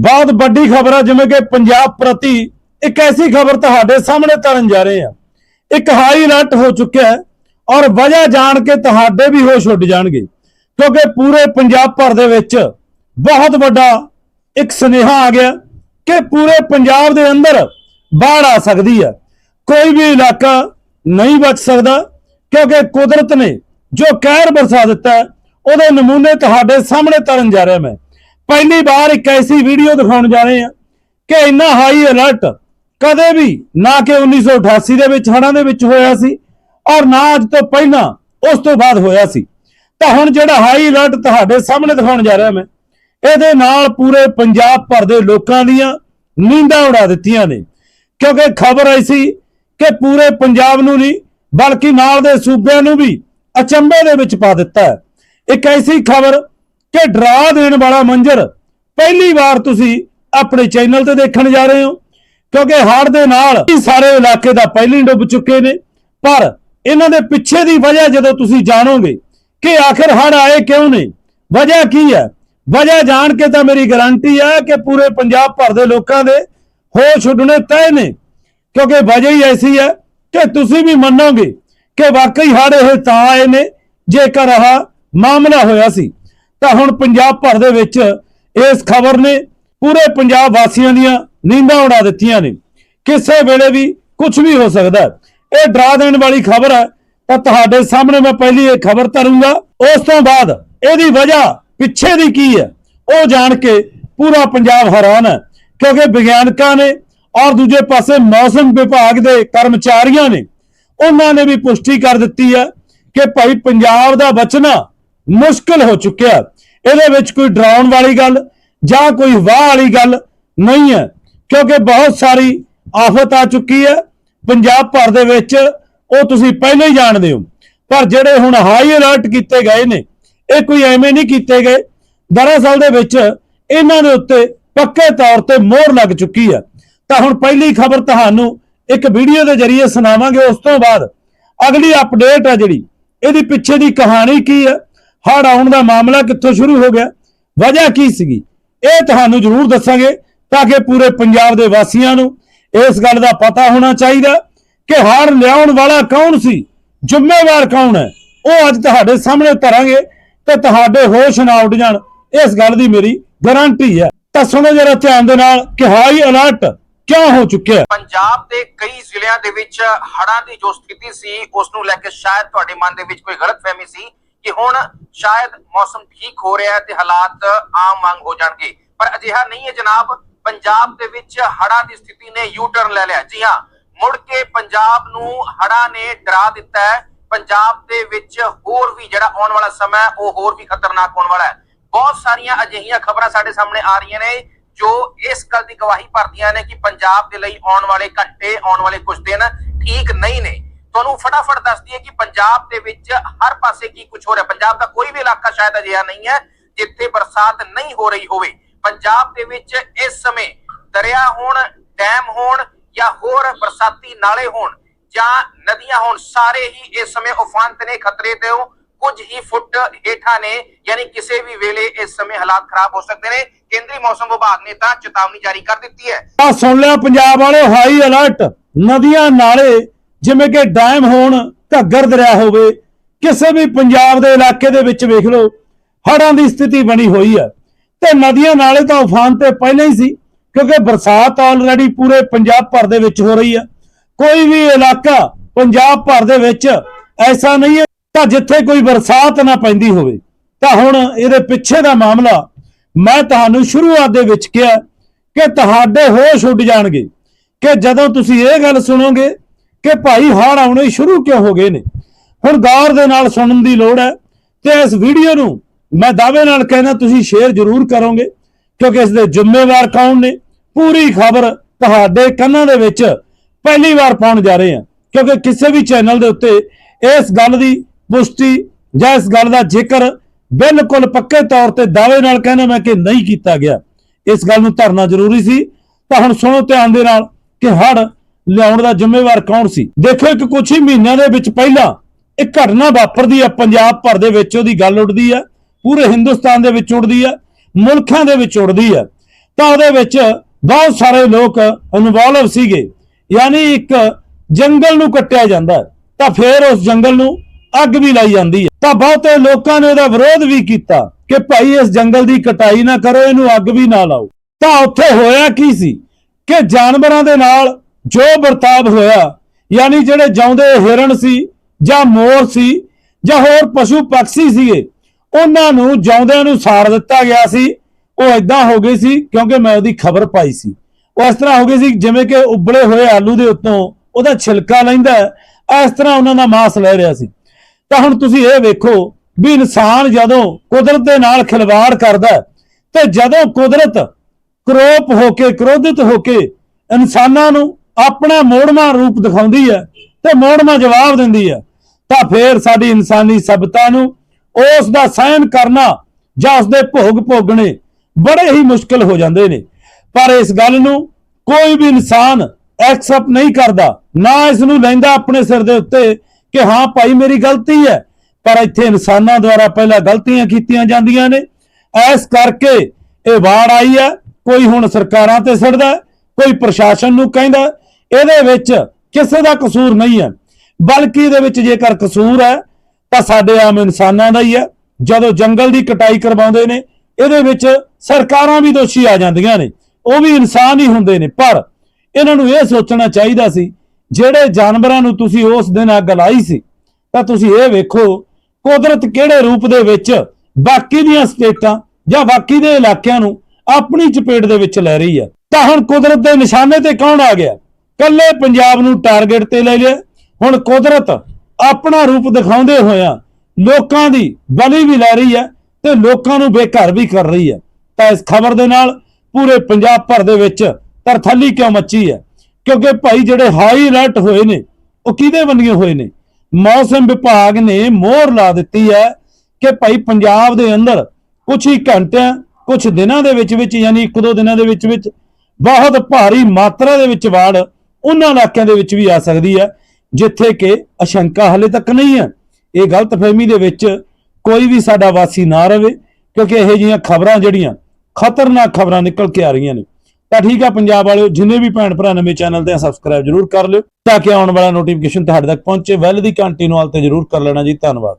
ਬਹੁਤ ਵੱਡੀ ਖਬਰ ਆ, ਜਿਵੇਂ ਕਿ ਪੰਜਾਬ ਪ੍ਰਤੀ ਇੱਕ ਐਸੀ ਖਬਰ ਤੁਹਾਡੇ ਸਾਹਮਣੇ ਤਰਨ ਜਾ ਰਹੇ ਆ। ਇੱਕ ਹਾਈ ਅਲਰਟ ਹੋ ਚੁੱਕਿਆ ਹੈ ਔਰ ਵਜ੍ਹਾ ਜਾਣ ਕੇ ਤੁਹਾਡੇ ਵੀ ਹੋਸ਼ ਉੱਡ ਜਾਣਗੇ, ਕਿਉਂਕਿ ਪੂਰੇ ਪੰਜਾਬ ਭਰ ਦੇ ਵਿੱਚ ਬਹੁਤ ਵੱਡਾ ਇੱਕ ਸੁਨੇਹਾ ਆ ਗਿਆ ਕਿ ਪੂਰੇ ਪੰਜਾਬ ਦੇ ਅੰਦਰ ਬਾੜ ਆ ਸਕਦੀ ਹੈ ਕੋਈ ਵੀ ਇਲਾਕਾ ਨਹੀਂ ਬਚ ਸਕਦਾ, ਕਿਉਂਕਿ ਕੁਦਰਤ ਨੇ ਜੋ ਕਹਿਰ ਬਰਸਾ ਦਿੱਤਾ ਉਹਦੇ ਨਮੂਨੇ ਤੁਹਾਡੇ ਸਾਹਮਣੇ ਤਰਨ ਜਾ ਰਿਹਾ ਮੈਂ। ਪਹਿਲੀ ਵਾਰ ਇੱਕ ਐਸੀ ਵੀਡੀਓ ਦਿਖਾਉਣ ਜਾ ਰਹੇ ਹਾਂ ਕਿ ਇੰਨਾ ਹਾਈ ਅਲਰਟ ਕਦੇ ਵੀ ਨਾ ਕਿ 1988 ਦੇ ਵਿੱਚ, ਹੜ੍ਹਾਂ ਦੇ ਵਿੱਚ ਹੋਇਆ ਸੀ ਔਰ ਨਾ ਅੱਜ ਤੋਂ ਪਹਿਲਾਂ ਉਸ ਤੋਂ ਬਾਅਦ ਹੋਇਆ ਸੀ। ਤਾਂ ਹੁਣ ਜਿਹੜਾ ਹਾਈ ਅਲਰਟ ਤੁਹਾਡੇ ਸਾਹਮਣੇ ਦਿਖਾਉਣ ਜਾ ਰਿਹਾ ਮੈਂ, ਇਹਦੇ ਨਾਲ ਪੂਰੇ ਪੰਜਾਬ ਭਰ ਦੇ ਲੋਕਾਂ ਦੀਆਂ ਨੀਂਦਾਂ ਉਡਾ ਦਿੱਤੀਆਂ ਨੇ। ਕਿਉਂਕਿ ਖਬਰ ਐਸੀ ਕਿ ਪੂਰੇ ਪੰਜਾਬ ਨੂੰ ਨਹੀਂ, ਬਲਕਿ ਨਾਲ ਦੇ ਸੂਬਿਆਂ ਨੂੰ ਵੀ ਅਚੰਭੇ ਦੇ ਵਿੱਚ ਪਾ ਦਿੱਤਾ ਹੈ। ਇੱਕ ਐਸੀ ਖਬਰ ਕਿ ਡਰਾ ਦੇਣ ਵਾਲਾ ਮੰਜ਼ਰ ਪਹਿਲੀ ਵਾਰ ਤੁਸੀਂ ਆਪਣੇ ਚੈਨਲ ਤੇ ਦੇਖਣ ਜਾ ਰਹੇ ਹੋ, ਕਿਉਂਕਿ ਹੜ੍ਹ ਦੇ ਨਾਲ ਇਹ ਸਾਰੇ ਇਲਾਕੇ ਦਾ ਪਹਿਲਾਂ ਹੀ ਡੁੱਬ ਚੁੱਕੇ ਨੇ, ਪਰ ਇਹਨਾਂ ਦੇ ਪਿੱਛੇ ਦੀ ਵਜ੍ਹਾ ਜਦੋਂ ਤੁਸੀਂ ਜਾਣੋਗੇ ਕਿ ਆਖਿਰ ਹੜ੍ਹ ਆਏ ਕਿਉਂ ਨੇ, ਵਜ੍ਹਾ ਕੀ ਹੈ? ਵਜ੍ਹਾ ਜਾਣ ਕੇ ਤਾਂ ਮੇਰੀ ਗਾਰੰਟੀ ਹੈ ਕਿ ਪੂਰੇ ਪੰਜਾਬ ਭਰ ਦੇ ਲੋਕਾਂ ਦੇ ਹੋਸ਼ ਉੱਡਣੇ ਤੈਅ ਨੇ, ਕਿਉਂਕਿ ਵਜ੍ਹਾ ਹੀ ਐਸੀ ਹੈ ਕਿ ਤੁਸੀਂ ਵੀ ਮੰਨੋਗੇ ਕਿ ਵਾਕਈ ਹੜ੍ਹ ਇਹ ਤਾਂ ਆਏ ਨੇ, ਜੇਕਰ ਆਹ ਮਾਮਲਾ ਹੋਇਆ ਸੀ। ਤਾਂ ਹੁਣ ਪੰਜਾਬ ਭਰ ਦੇ ਵਿੱਚ ਇਸ ਖਬਰ ਨੇ ਪੂਰੇ ਪੰਜਾਬ ਵਾਸੀਆਂ ਦੀਆਂ ਨੀਂਦਾਂ ਉਡਾ ਦਿੱਤੀਆਂ ਨੇ। ਕਿਸੇ ਵੇਲੇ ਵੀ ਕੁਝ ਵੀ ਹੋ ਸਕਦਾ ਇਹ ਡਰਾ ਦੇਣ ਵਾਲੀ ਖਬਰ ਹੈ। ਤਾਂ ਤੁਹਾਡੇ ਸਾਹਮਣੇ ਮੈਂ ਪਹਿਲੀ ਇਹ ਖਬਰ ਤਰੂੰਗਾ। ਉਸ ਤੋਂ ਬਾਅਦ ਇਹਦੀ ਵਜ੍ਹਾ ਪਿੱਛੇ ਦੀ ਕੀ ਹੈ? ਉਹ ਜਾਣ ਕੇ ਪੂਰਾ ਪੰਜਾਬ ਹੈਰਾਨ ਹੈ। ਕਿਉਂਕਿ ਵਿਗਿਆਨਕਾਂ ਨੇ ਔਰ ਦੂਜੇ ਪਾਸੇ ਮੌਸਮ ਵਿਭਾਗ ਦੇ ਕਰਮਚਾਰੀਆਂ ਨੇ, ਉਹਨਾਂ ਨੇ ਵੀ ਪੁਸ਼ਟੀ ਕਰ ਦਿੱਤੀ ਹੈ ਕਿ ਭਾਈ ਪੰਜਾਬ ਦਾ ਬਚਣਾ ਮੁਸ਼ਕਲ ਹੋ ਚੁੱਕਿਆ ਇਹਦੇ ਵਿੱਚ ਕੋਈ ਡਰਾਉਣ ਵਾਲੀ ਗੱਲ ਜਾਂ ਕੋਈ ਵਾਹ ਵਾਲੀ ਗੱਲ ਨਹੀਂ ਹੈ, ਕਿਉਂਕਿ ਬਹੁਤ ਸਾਰੀ ਆਫਤ ਆ ਚੁੱਕੀ ਹੈ। ਪੰਜਾਬ ਭਰ ਦੇ ਵਿੱਚ ਉਹ ਤੁਸੀਂ ਪਹਿਲਾਂ ਹੀ ਜਾਣਦੇ ਹੋ। ਪਰ ਜਿਹੜੇ ਹੁਣ ਹਾਈ ਅਲਰਟ ਕੀਤੇ ਗਏ ਨੇ, ਇਹ ਕੋਈ ਐਵੇਂ ਨਹੀਂ ਕੀਤੇ ਗਏ। ਦਰਅਸਲ ਦੇ ਵਿੱਚ ਇਹਨਾਂ ਦੇ ਉੱਤੇ ਪੱਕੇ ਤੌਰ ਤੇ ਮੋਹਰ ਲੱਗ ਚੁੱਕੀ ਹੈ। ਤਾਂ ਹੁਣ ਪਹਿਲੀ ਖਬਰ ਤੁਹਾਨੂੰ ਇੱਕ ਵੀਡੀਓ ਦੇ ਜ਼ਰੀਏ ਸੁਣਾਵਾਂਗੇ। ਉਸ ਤੋਂ ਬਾਅਦ ਅਗਲੀ ਅਪਡੇਟ ਹੈ ਜਿਹੜੀ। ਇਹਦੀ ਪਿੱਛੇ ਦੀ ਕਹਾਣੀ ਕੀ ਹੈ? ਹੜ ਆਉਣ ਦਾ ਮਾਮਲਾ ਕਿੱਥੋਂ ਸ਼ੁਰੂ ਹੋ ਗਿਆ? ਵਜ੍ਹਾ ਕੀ ਸੀਗੀ? ਇਹ ਤੁਹਾਨੂੰ ਜ਼ਰੂਰ ਦੱਸਾਂਗੇ ਤਾਂ ਕਿ ਪੂਰੇ ਪੰਜਾਬ ਦੇ ਵਾਸੀਆਂ ਨੂੰ ਇਸ ਗੱਲ ਦਾ ਪਤਾ ਹੋਣਾ ਚਾਹੀਦਾ ਕਿ ਹੜ੍ਹ ਲਿਆਉਣ ਵਾਲਾ ਕੌਣ ਸੀ? ਜ਼ਿੰਮੇਵਾਰ ਕੌਣ ਹੈ? ਉਹ ਅੱਜ ਤੁਹਾਡੇ ਸਾਹਮਣੇ ਧਰਾਂਗੇ ਤੇ ਤੁਹਾਡੇ ਹੋਸ਼ ਨਾ ਉੱਡ ਜਾਣ। ਇਸ ਗੱਲ ਦੀ ਮੇਰੀ ਗਾਰੰਟੀ ਹੈ। ਤਾਂ ਸੁਣੋ ਜਰਾ ਧਿਆਨ ਦੇ ਨਾਲ ਕਿ ਹਾਈ ਅਲਰਟ ਕਿਉਂ ਹੋ ਚੁੱਕਿਆ ਪੰਜਾਬ ਦੇ ਕਈ ਜ਼ਿਲ੍ਹਿਆਂ ਦੇ ਵਿੱਚ ਹੜ੍ਹਾਂ ਦੀ ਜੋ ਸਥਿਤੀ ਸੀ, ਉਸ ਨੂੰ ਲੈ ਕੇ ਸ਼ਾਇਦ ਤੁਹਾਡੇ ਮਨ ਦੇ ਵਿੱਚ ਕੋਈ ਗਲਤਫਹਿਮੀ ਸੀ। ਕਿ ਹੁਣ ਸ਼ਾਇਦ ਮੌਸਮ ਠੀਕ ਹੋ ਰਿਹਾ ਹੈ ਤੇ ਹਾਲਾਤ ਆਮ ਮੰਗ ਹੋ ਜਾਣਗੇ। ਪਰ ਅਜਿਹਾ ਨਹੀਂ ਹੈ ਜਨਾਬ। ਪੰਜਾਬ ਦੇ ਵਿੱਚ ਹੜ੍ਹਾਂ ਦੀ ਸਥਿਤੀ ਨੇ ਯੂ ਟਰਨ ਲੈ ਲਿਆ। ਜੀ ਹਾਂ, ਮੁੜ ਕੇ ਪੰਜਾਬ ਨੂੰ ਹੜ੍ਹਾਂ ਨੇ ਡਰਾ ਦਿੱਤਾ ਹੈ। ਪੰਜਾਬ ਦੇ ਵਿੱਚ ਹੋਰ ਵੀ ਜਿਹੜਾ ਆਉਣ ਵਾਲਾ ਸਮਾਂ ਉਹ ਹੋਰ ਵੀ ਖਤਰਨਾਕ ਹੋਣ ਵਾਲਾ ਹੈ। ਬਹੁਤ ਸਾਰੀਆਂ ਅਜਿਹੀਆਂ ਖਬਰਾਂ ਸਾਡੇ ਸਾਹਮਣੇ ਆ ਰਹੀਆਂ ਨੇ, ਜੋ ਇਸ ਗੱਲ ਦੀ ਗਵਾਹੀ ਭਰਦੀਆਂ ਨੇ ਕਿ ਪੰਜਾਬ ਦੇ ਲਈ ਆਉਣ ਵਾਲੇ ਘੰਟੇ, ਆਉਣ ਵਾਲੇ ਕੁਝ ਦਿਨ ਠੀਕ ਨਹੀਂ ਨੇ। ਤੁਹਾਨੂੰ ਫਟਾਫਟ ਦੱਸ ਦਈਏ ਕਿ ਪੰਜਾਬ ਦੇ ਵਿੱਚ ਹਰ ਪਾਸੇ ਕੀ ਕੁਝ ਹੋ ਰਿਹਾ? ਪੰਜਾਬ ਦਾ ਕੋਈ ਵੀ ਇਲਾਕਾ ਸ਼ਾਇਦ ਅਜਿਹਾ ਨਹੀਂ ਹੈ ਜਿੱਥੇ ਬਰਸਾਤ ਨਹੀਂ ਹੋ ਰਹੀ ਹੋਵੇ। ਪੰਜਾਬ ਦੇ ਵਿੱਚ ਇਸ ਸਮੇਂ ਦਰਿਆ ਹੋਣ, ਡੈਮ ਹੋਣ ਜਾਂ ਹੋਰ ਬਰਸਾਤੀ ਨਾਲੇ ਹੋਣ ਜਾਂ ਨਦੀਆਂ ਹੋਣ, ਸਾਰੇ ਹੀ ਇਸ ਸਮੇਂ ਉਫਾਨ ਤੇ ਨੇ, ਖਤਰੇ ਤੇ ਹੋ। ਕੁਝ ਹੀ ਫੁੱਟ ਹੇਠਾਂ ਨੇ, ਯਾਨੀ ਕਿਸੇ ਵੀ ਵੇਲੇ ਇਸ ਸਮੇਂ ਹਾਲਾਤ ਖਰਾਬ ਹੋ ਸਕਦੇ ਨੇ। ਕੇਂਦਰੀ ਮੌਸਮ ਵਿਭਾਗ ਨੇ ਤਾਂ ਚੇਤਾਵਨੀ ਜਾਰੀ ਕਰ ਦਿੱਤੀ ਹੈ। ਤਾਂ ਸੁਣ ਲਿਆ, ਪੰਜਾਬ ਵਾਲੇ ਹਾਈ ਅਲਰਟ ਨਦੀਆਂ, ਨਾਲੇ ਜਿਵੇਂ ਕਿ ਡੈਮ ਹੋਣ, ਘੱਗਰ ਦਰਿਆ ਹੋਵੇ, ਕਿਸੇ ਵੀ ਪੰਜਾਬ ਦੇ ਇਲਾਕੇ ਦੇ ਵਿੱਚ ਵੇਖ ਲਓ, ਹੜ੍ਹਾਂ ਦੀ ਸਥਿਤੀ ਬਣੀ ਹੋਈ ਹੈ ਤੇ ਨਦੀਆਂ ਨਾਲੇ ਤਾਂ ਉਫਾਨ ਤੇ ਪਹਿਲਾਂ ਹੀ ਸੀ, ਕਿਉਂਕਿ ਬਰਸਾਤ ਆਲਰੇਡੀ ਪੂਰੇ ਪੰਜਾਬ ਭਰ ਦੇ ਵਿੱਚ ਹੋ ਰਹੀ ਹੈ ਕੋਈ ਵੀ ਇਲਾਕਾ ਪੰਜਾਬ ਭਰ ਦੇ ਵਿੱਚ ਐਸਾ ਨਹੀਂ ਹੈ ਤਾਂ ਜਿੱਥੇ ਕੋਈ ਬਰਸਾਤ ਨਾ ਪੈਂਦੀ ਹੋਵੇ। ਤਾਂ ਹੁਣ ਇਹਦੇ ਪਿੱਛੇ ਦਾ ਮਾਮਲਾ ਮੈਂ ਤੁਹਾਨੂੰ ਸ਼ੁਰੂਆਤ ਦੇ ਵਿੱਚ ਕਿਹਾ ਕਿ ਤੁਹਾਡੇ ਹੋਸ਼ ਉੱਡ ਜਾਣਗੇ ਕਿ ਜਦੋਂ ਤੁਸੀਂ ਇਹ ਗੱਲ ਸੁਣੋਗੇ ਕਿ ਭਾਈ ਹੜ੍ਹ ਆਉਣੇ ਸ਼ੁਰੂ ਕਿਉਂ ਹੋ ਗਏ ਨੇ? ਹੁਣ ਗੌਰ ਦੇ ਨਾਲ ਸੁਣਨ ਦੀ ਲੋੜ ਹੈ ਤੇ ਇਸ ਵੀਡੀਓ ਨੂੰ ਮੈਂ ਦਾਅਵੇ ਨਾਲ ਕਹਿੰਦਾ ਤੁਸੀਂ ਸ਼ੇਅਰ ਜ਼ਰੂਰ ਕਰੋਗੇ, ਕਿਉਂਕਿ ਇਸ ਦੇ ਜ਼ਿੰਮੇਵਾਰ ਕੌਣ ਨੇ? ਪੂਰੀ ਖਬਰ ਤੁਹਾਡੇ ਕੰਨਾਂ ਦੇ ਵਿੱਚ ਪਹਿਲੀ ਵਾਰ ਪਾਉਣ ਜਾ ਰਹੇ ਹਾਂ, ਕਿਉਂਕਿ ਕਿਸੇ ਵੀ ਚੈਨਲ ਦੇ ਉੱਤੇ ਇਸ ਗੱਲ ਦੀ ਪੁਸ਼ਟੀ ਜਾਂ ਇਸ ਗੱਲ ਦਾ ਜ਼ਿਕਰ ਬਿਲਕੁਲ ਪੱਕੇ ਤੌਰ ਤੇ ਦਾਅਵੇ ਨਾਲ ਕਹਿੰਦਾ ਮੈਂ ਕਿ ਨਹੀਂ ਕੀਤਾ ਗਿਆ। ਇਸ ਗੱਲ ਨੂੰ ਧਰਨਾ ਜ਼ਰੂਰੀ ਸੀ। ਤਾਂ ਹੁਣ ਸੁਣੋ ਧਿਆਨ ਦੇ ਨਾਲ ਕਿ ਹੜ ਲਿਆਉਣ ਦਾ ਜ਼ਿੰਮੇਵਾਰ ਕੌਣ ਸੀ? ਦੇਖੋ ਇੱਕ ਕੁਝ ਹੀ ਮਹੀਨਿਆਂ ਦੇ ਵਿੱਚ ਪਹਿਲਾਂ ਇਹ ਘਟਨਾ ਵਾਪਰਦੀ ਹੈ, ਪੰਜਾਬ ਭਰ ਦੇ ਵਿੱਚ ਉਹਦੀ ਗੱਲ ਉੱਡਦੀ ਹੈ, ਪੂਰੇ ਹਿੰਦੁਸਤਾਨ ਦੇ ਵਿੱਚ ਉੱਡਦੀ ਹੈ, ਮੁਲਕਾਂ ਦੇ ਵਿੱਚ ਉੱਡਦੀ ਹੈ। ਤਾਂ ਉਹਦੇ ਵਿੱਚ ਬਹੁਤ ਸਾਰੇ ਲੋਕ ਇਨਵੋਲਵ ਸੀਗੇ, ਯਾਨੀ ਇੱਕ ਜੰਗਲ ਨੂੰ ਕੱਟਿਆ ਜਾਂਦਾ ਤਾਂ ਫਿਰ ਉਸ ਜੰਗਲ ਨੂੰ ਅੱਗ ਵੀ ਲਾਈ ਜਾਂਦੀ ਹੈ। ਤਾਂ ਬਹੁਤੇ ਲੋਕਾਂ ਨੇ ਉਹਦਾ ਵਿਰੋਧ ਵੀ ਕੀਤਾ ਕਿ ਭਾਈ ਇਸ ਜੰਗਲ ਦੀ ਕਟਾਈ ਨਾ ਕਰੋ, ਇਹਨੂੰ ਅੱਗ ਵੀ ਨਾ ਲਾਓ। ਤਾਂ ਉੱਥੇ ਹੋਇਆ ਕੀ ਸੀ ਕਿ ਜਾਨਵਰਾਂ ਦੇ ਨਾਲ ਜੋ ਵਰਤਾਵ ਹੋਇਆ, ਯਾਨੀ ਜਿਹੜੇ ਜਾਉਂਦੇ ਹਿਰਨ ਸੀ ਜਾਂ ਮੋਰ ਸੀ ਜਾਂ ਹੋਰ ਪਸ਼ੂ ਪੰਛੀ ਸੀਗੇ, ਉਹਨਾਂ ਨੂੰ ਜਾਉਂਦਿਆਂ ਨੂੰ ਸਾੜ ਦਿੱਤਾ ਗਿਆ ਸੀ। ਉਹ ਇਦਾਂ ਹੋ ਗਈ ਸੀ ਕਿਉਂਕਿ ਮੈਂ ਉਹਦੀ ਖਬਰ ਪਾਈ ਸੀ। ਉਹ ਇਸ ਤਰ੍ਹਾਂ ਹੋ ਗਈ ਸੀ ਜਿਵੇਂ ਕਿ ਉਬਲੇ ਹੋਏ ਆਲੂ ਦੇ ਉੱਤੋਂ ਉਹਦਾ ਛਿਲਕਾ ਲੈਂਦਾ ਇਸ ਤਰ੍ਹਾਂ ਉਹਨਾਂ ਦਾ ਮਾਸ ਲੈ ਰਿਹਾ ਸੀ। ਤਾਂ ਹੁਣ ਤੁਸੀਂ ਇਹ ਵੇਖੋ ਵੀ ਇਨਸਾਨ ਜਦੋਂ ਕੁਦਰਤ ਦੇ ਨਾਲ ਖਿਲਵਾੜ ਕਰਦਾ ਤੇ ਜਦੋਂ ਕੁਦਰਤ ਕਰੋਪ ਹੋ ਕੇ, ਕ੍ਰੋਧਿਤ ਹੋ ਕੇ ਇਨਸਾਨਾਂ ਨੂੰ ਆਪਣਾ ਮੋੜਮਾ ਰੂਪ ਦਿਖਾਉਂਦੀ ਹੈ ਤੇ ਮੋੜਮਾ ਜਵਾਬ ਦਿੰਦੀ ਹੈ। ਤਾਂ ਫੇਰ ਸਾਡੀ ਇਨਸਾਨੀ ਸਭਿਤਾ ਨੂੰ ਉਸ ਦਾ ਸਹਿਣ ਕਰਨਾ ਜਾਂ ਉਸ ਦੇ ਭੋਗ ਭੋਗਣੇ ਬੜੇ ਹੀ ਮੁਸ਼ਕਲ ਹੋ ਜਾਂਦੇ ਨੇ। ਪਰ ਇਸ ਗੱਲ ਨੂੰ ਕੋਈ ਵੀ ਇਨਸਾਨ ਐਕਸੈਪਟ ਨਹੀਂ ਕਰਦਾ। ਨਾ ਇਸ ਨੂੰ ਲੈਂਦਾ ਆਪਣੇ ਸਿਰ ਦੇ ਉੱਤੇ ਕਿ ਹਾਂ ਭਾਈ ਮੇਰੀ ਗਲਤੀ ਹੈ। ਪਰ ਇੱਥੇ ਇਨਸਾਨਾਂ ਦੁਆਰਾ ਪਹਿਲਾਂ ਗਲਤੀਆਂ ਕੀਤੀਆਂ ਜਾਂਦੀਆਂ ਨੇ। ਐਸ ਕਰਕੇ ਇਹ ਵਾੜ ਆਈ ਹੈ। ਕੋਈ ਹੁਣ ਸਰਕਾਰਾਂ ਤੇ ਸਿੜਦਾ ਕੋਈ ਪ੍ਰਸ਼ਾਸਨ ਨੂੰ ਕਹਿੰਦਾ ਇਹਦੇ ਵਿੱਚ ਕਿਸੇ ਦਾ ਕਸੂਰ ਨਹੀਂ ਹੈ। ਬਲਕਿ ਇਹਦੇ ਵਿੱਚ ਜੇਕਰ ਕਸੂਰ ਹੈ, ਤਾਂ ਸਾਡੇ ਆਮ ਇਨਸਾਨਾਂ ਦਾ ਹੀ ਹੈ। ਜਦੋਂ ਜੰਗਲ ਦੀ ਕਟਾਈ ਕਰਵਾਉਂਦੇ ਨੇ, ਇਹਦੇ ਵਿੱਚ ਸਰਕਾਰਾਂ ਵੀ ਦੋਸ਼ੀ ਆ ਜਾਂਦੀਆਂ ਨੇ। ਉਹ ਵੀ ਇਨਸਾਨ ਹੀ ਹੁੰਦੇ ਨੇ। ਪਰ ਇਹਨਾਂ ਨੂੰ ਇਹ ਸੋਚਣਾ ਚਾਹੀਦਾ ਸੀ, ਜਿਹੜੇ ਜਾਨਵਰਾਂ ਨੂੰ ਤੁਸੀਂ ਉਸ ਦਿਨ ਅੱਗ ਲਾਈ ਸੀ, ਤਾਂ ਤੁਸੀਂ ਇਹ ਵੇਖੋ, ਕੁਦਰਤ ਕਿਹੜੇ ਰੂਪ ਦੇ ਵਿੱਚ ਬਾਕੀ ਦੀਆਂ ਸਟੇਟਾਂ ਜਾਂ ਬਾਕੀ ਦੇ ਇਲਾਕਿਆਂ ਨੂੰ ਆਪਣੀ ਚਪੇਟ ਦੇ ਵਿੱਚ ਲੈ ਰਹੀ ਹੈ। ਤਾਂ ਹੁਣ ਕੁਦਰਤ ਦੇ ਨਿਸ਼ਾਨੇ ਤੇ ਕੌਣ ਆ ਗਿਆ? ਕੱਲੇ ਪੰਜਾਬ ਨੂੰ ਟਾਰਗੇਟ ਤੇ ਲੈ ਲਿਆ ਹੁਣ ਕੁਦਰਤ ਆਪਣਾ ਰੂਪ ਦਿਖਾਉਂਦੇ ਹੋਇਆ ਲੋਕਾਂ ਦੀ ਬਲੀ ਵੀ ਲੈ ਰਹੀ ਹੈ ਤੇ ਲੋਕਾਂ ਨੂੰ ਬੇਘਰ ਵੀ ਕਰ ਰਹੀ ਹੈ। ਤਾਂ ਇਸ ਖਬਰ ਦੇ ਨਾਲ ਪੂਰੇ ਪੰਜਾਬ ਭਰ ਦੇ ਵਿੱਚ ਤਰਥੱਲੀ ਕਿਉਂ ਮੱਚੀ ਹੈ? ਕਿਉਂਕਿ ਭਾਈ ਜਿਹੜੇ ਹਾਈ ਅਲਰਟ ਹੋਏ ਨੇ, ਉਹ ਕਿਹਦੇ ਬੰਨੀਏ ਹੋਏ ਨੇ? ਮੌਸਮ ਵਿਭਾਗ ਨੇ ਮੋਹਰ ਲਾ ਦਿੱਤੀ ਹੈ ਕਿ ਭਾਈ ਪੰਜਾਬ ਦੇ ਅੰਦਰ ਕੁਝ ਹੀ ਘੰਟਿਆਂ ਕੁਝ ਦਿਨਾਂ ਦੇ ਵਿੱਚ ਵਿੱਚ, ਯਾਨੀ ਇੱਕ ਦੋ ਦਿਨਾਂ ਦੇ ਵਿੱਚ ਵਿੱਚ ਬਹੁਤ ਭਾਰੀ ਮਾਤਰਾ ਦੇ ਵਿੱਚ ਵਾੜ ਉਹਨਾਂ ਇਲਾਕਿਆਂ ਦੇ ਵਿੱਚ ਵੀ ਆ ਸਕਦੀ ਹੈ, ਜਿੱਥੇ ਕਿ ਅਸ਼ੰਕਾ ਹਲੇ ਤੱਕ ਨਹੀਂ ਹੈ। ਇਹ ਗਲਤਫਹਿਮੀ ਦੇ ਵਿੱਚ ਕੋਈ ਵੀ ਸਾਡਾ ਵਾਸੀ ਨਾ ਰਵੇ, ਕਿਉਂਕਿ ਇਹੋ ਜਿਹੀਆਂ ਖਬਰਾਂ ਜਿਹੜੀਆਂ ਖਤਰਨਾਕ ਖਬਰਾਂ ਨਿਕਲ ਕੇ ਆ ਰਹੀਆਂ ਨੇ। ਤਾਂ ਠੀਕ ਆ ਪੰਜਾਬ ਵਾਲਿਓ, ਜਿੰਨੇ ਵੀ ਭੈਣ ਭਰਾ ਨਵੇਂ ਚੈਨਲ ਤੇ ਸਬਸਕ੍ਰਾਈਬ ਜਰੂਰ ਕਰ ਲਿਓ, ਤਾਂ ਕਿ ਆਉਣ ਵਾਲਾ ਨੋਟੀਫਿਕੇਸ਼ਨ ਤੁਹਾਡੇ ਤੱਕ ਪਹੁੰਚੇ। ਵੈਲ ਦੀ ਘੰਟੀ ਨੂੰ ਹਾਲ ਤੇ ਜਰੂਰ ਕਰ ਲੈਣਾ ਜੀ। ਧੰਨਵਾਦ।